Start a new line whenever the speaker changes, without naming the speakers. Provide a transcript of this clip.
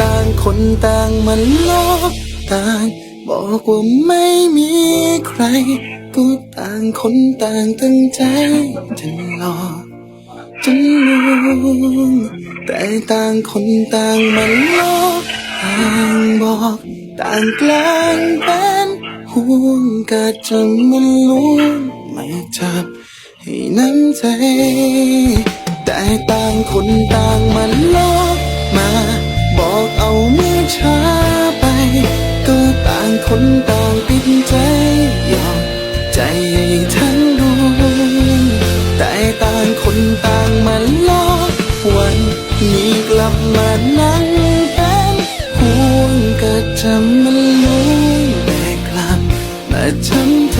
ต่างคนต่างมันโลกต่างบอกว่าไม่มีใคร ก็ต่างคนต่างตั้งใจจะหลอกจะลวงแต่ต่างคนต่างมันโลกต่างบอกต่างกลางเป็นห่วงก็จะมันล้วงมาจับให้น้ำใจ แต่ต่างคนต่างมันล ช้าไป ก็ต่างคนต่างปิดใจยอมใจให้ทั้งดวงแต่ต่างคนต่างมันลอกวันนี้กลับมานั่งเป็นห่วงก็จำมันลุ้นแต่กลับมาช้ำใจ